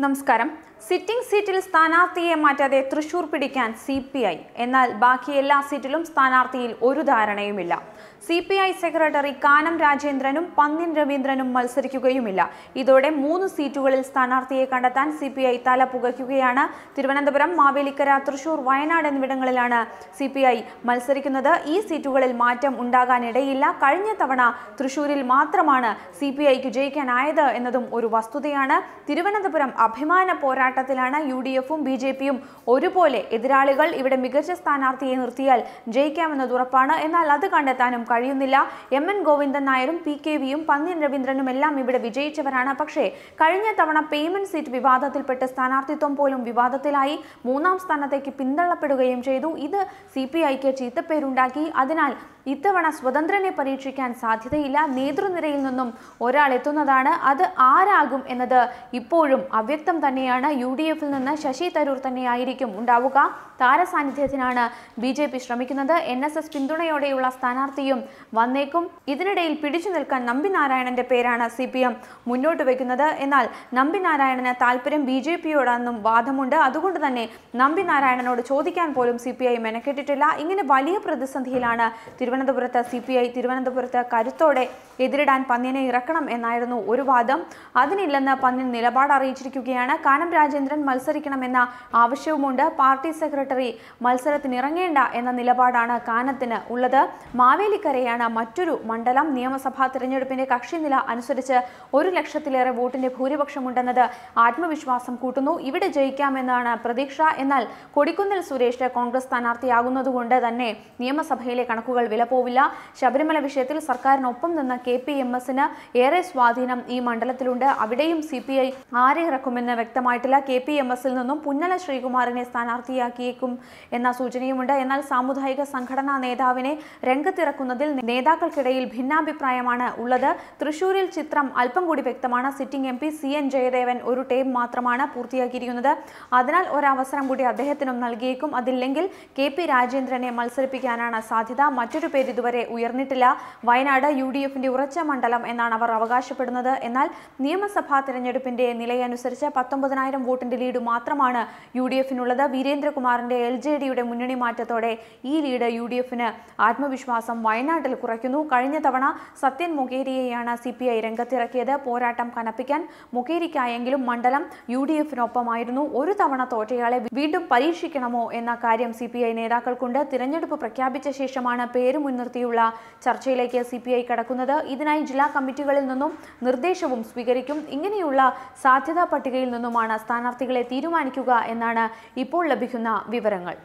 നമസ്കാരം. സിറ്റിംഗ് സീറ്റിൽ സ്ഥാനാർത്ഥിയെ മാറ്റാതെ തൃശൂർ പിടിക്കാൻ സി പി ഐ. എന്നാൽ ബാക്കി എല്ലാ സീറ്റിലും സ്ഥാനാർത്ഥിയിൽ ഒരു ധാരണയുമില്ല. C P I secretary Kanam രാജേന്ദ്രനും പന്നിൻ രവീന്ദ്രനും മത്സരിക്കുകയുമില്ല. ഇതോടെ മൂന്ന് സീറ്റുകളിൽ സ്ഥാനാർത്ഥിയെ കണ്ടെത്താൻ സി പി ഐ തല പുകയ്ക്കുകയാണ്. തിരുവനന്തപുരം മാവേലിക്കര തൃശൂർ വയനാട് എന്നിവിടങ്ങളിലാണ് സി പി ഐ മത്സരിക്കുന്നത്. ഈ സീറ്റുകളിൽ മാറ്റം ഉണ്ടാകാനിടയില്ല. കഴിഞ്ഞ തവണ തൃശൂരിൽ മാത്രമാണ് സി പി ഐക്ക് ജയിക്കാനായത് എന്നതും ഒരു വസ്തുതയാണ്. തിരുവനന്തപുരം അഭിമാന പോരാട്ടത്തിലാണ് യു ഡി എഫും ബി ജെ പിയും ഒരുപോലെ എതിരാളികൾ ഇവിടെ മികച്ച സ്ഥാനാർത്ഥിയെ നിർത്തിയാൽ ജയിക്കാമെന്നത് ഉറപ്പാണ്. എന്നാൽ അത് കണ്ടെത്താനും കഴിയുന്നില്ല. എം എൻ ഗോവിന്ദൻ നായരും പി കെ വിയും പന്ന്യൻ രവീന്ദ്രനും എല്ലാം ഇവിടെ വിജയിച്ചവരാണ്. പക്ഷേ കഴിഞ്ഞ തവണ പേയ്മെന്റ് സീറ്റ് വിവാദത്തിൽപ്പെട്ട് സ്ഥാനാർത്ഥിത്വം പോലും വിവാദത്തിലായി മൂന്നാം സ്ഥാനത്തേക്ക് പിന്തള്ളപ്പെടുകയും ചെയ്തു. ഇത് സി പി ഐക്ക് ചീത്തപ്പേരുണ്ടാക്കി. അതിനാൽ ഇത്തവണ സ്വതന്ത്രനെ പരീക്ഷിക്കാൻ സാധ്യതയില്ല. നേതൃനിരയിൽ നിന്നും ഒരാൾ എത്തുന്നതാണ്. അത് ആരാകും എന്നത് ഇപ്പോഴും അവ്യക്തം തന്നെയാണ് യു ഡി എഫിൽ നിന്ന് ശശി തരൂർ തന്നെയായിരിക്കും ഉണ്ടാവുക. താരസാന്നിധ്യത്തിനാണ് ബി ജെ പി ശ്രമിക്കുന്നത്. എൻ എസ് എസ് പിന്തുണയോടെയുള്ള സ്ഥാനാർത്ഥിയും വന്നേക്കും. ഇതിനിടയിൽ പിടിച്ചു നിൽക്കാൻ നമ്പി നാരായണന്റെ പേരാണ് സി പി എം മുന്നോട്ട് വയ്ക്കുന്നത് എന്നാൽ നമ്പി നാരായണന് താല്പര്യം ബി ജെ പിയോടാണെന്നും വാദമുണ്ട്. അതുകൊണ്ട് തന്നെ നമ്പിനാരായണനോട് ചോദിക്കാൻ പോലും സി പി ഐ മെനക്കെട്ടിട്ടില്ല. ഇങ്ങനെ വലിയ പ്രതിസന്ധിയിലാണ് തിരുവനന്തപുരത്ത് സി പി ഐ തിരുവനന്തപുരത്ത് കരുത്തോടെ എതിരിടാൻ പന്ന്യനെ ഇറക്കണം എന്നായിരുന്നു ഒരു വാദം. അതിനില്ലെന്ന് പന്ന്യൻ നിലപാട് അറിയിച്ചിരിക്കുകയാണ്. കാനം രാജേന്ദ്രൻ മത്സരിക്കണമെന്ന ആവശ്യവുമുണ്ട്. പാർട്ടി സെക്രട്ടറി മത്സരത്തിനിറങ്ങേണ്ട എന്ന നിലപാടാണ് കാനത്തിന് ഉള്ളത്. മാവേലിക്കരയാണ് മറ്റൊരു മണ്ഡലം. നിയമസഭാ തിരഞ്ഞെടുപ്പിന്റെ കക്ഷിനില അനുസരിച്ച് ഒരു ലക്ഷത്തിലേറെ വോട്ടിന്റെ ഭൂരിപക്ഷമുണ്ടെന്നത് ആത്മവിശ്വാസം കൂട്ടുന്നു. ഇവിടെ ജയിക്കാമെന്നാണ് പ്രതീക്ഷ. എന്നാൽ കൊടിക്കുന്നിൽ സുരേഷ് കോൺഗ്രസ് സ്ഥാനാർത്ഥിയാകുന്നതുകൊണ്ട് തന്നെ നിയമസഭയിലെ കണക്കുകൾ വിലപ്പോവില്ല ശബരിമല വിഷയത്തിൽ സർക്കാരിനൊപ്പം നിന്ന കെ പി എം എസിന് ഏറെ സ്വാധീനം ഈ മണ്ഡലത്തിലുണ്ട്. അവിടെയും സി പി ഐ ആരെ ഇറക്കുമെന്ന് വ്യക്തമായിട്ടില്ല. കെ പി എം എസിൽ നിന്നും പുന്നല ശ്രീകുമാറിനെ സ്ഥാനാർത്ഥിയാക്കിയേക്കും എന്ന സൂചനയുമുണ്ട്. എന്നാൽ സാമുദായിക സംഘടനാ നേതാവിനെ രംഗത്തിറക്കുന്നതിൽ നേതാക്കൾക്കിടയിൽ ഭിന്നാഭിപ്രായമാണ് ഉള്ളത്. തൃശൂരിൽ ചിത്രം അല്പം കൂടി വ്യക്തമാണ്. Sitting M P C N Jayadevan ഒരു ടേം മാത്രമാണ് പൂർത്തിയാക്കിയിരിക്കുന്നത്. അതിനാൽ ഒരവസരം കൂടി അദ്ദേഹത്തിനും നൽകിയേക്കും. അതില്ലെങ്കിൽ കെ പി രാജേന്ദ്രനെ മത്സരിപ്പിക്കാനാണ് സാധ്യത. മറ്റൊരു പേര് ഇതുവരെ ഉയർന്നിട്ടില്ല. വയനാട് യു ഡി എഫിന്റെ ഉറച്ച മണ്ഡലം എന്നാണ് അവർ അവകാശപ്പെടുന്നത്. എന്നാൽ നിയമസഭാ തെരഞ്ഞെടുപ്പിന്റെ നിലയനുസരിച്ച് പത്തൊമ്പതിനായിരം വോട്ടിന്റെ ലീഡ് മാത്രമാണ് യു ഡി എഫിനുള്ളത് വീരേന്ദ്രകുമാറിന്റെ എൽ ജെ ഡിയുടെ മുന്നണി മാറ്റത്തോടെ ഈ ലീഡ് യു ഡി എഫിന് ആത്മവിശ്വാസം വയനാട്ടിൽ കുറയ്ക്കുന്നു. കഴിഞ്ഞ തവണ സത്യൻ മൊകേരിയെയാണ് സി പി ഐ രംഗത്തിറക്കിയത്. പോരാട്ടം കനപ്പിക്കാൻ മൊകേരിക്കായെങ്കിലും മണ്ഡലം യു ഡി എഫിനൊപ്പമായിരുന്നു ഒരു തവണ തോറ്റയാളെ വീണ്ടും പരീക്ഷിക്കണമോ എന്ന കാര്യം സി പി ഐ നേതാക്കൾക്കുണ്ട്. തിരഞ്ഞെടുപ്പ് പ്രഖ്യാപിച്ച ശേഷമാണ് പേര് മുൻനിർത്തിയുള്ള ചർച്ചയിലേക്ക് സി പി ഐ കടക്കുന്നത്. ഇതിനായി ജില്ലാ കമ്മിറ്റികളിൽ നിന്നും നിർദ്ദേശവും സ്വീകരിക്കും. ഇങ്ങനെയുള്ള സാധ്യതാ പട്ടികയിൽ നിന്നുമാണ് സ്ഥാനാർത്ഥികളെ തീരുമാനിക്കുക എന്നാണ് ഇപ്പോൾ ലഭിക്കുന്ന വിവരങ്ങൾ.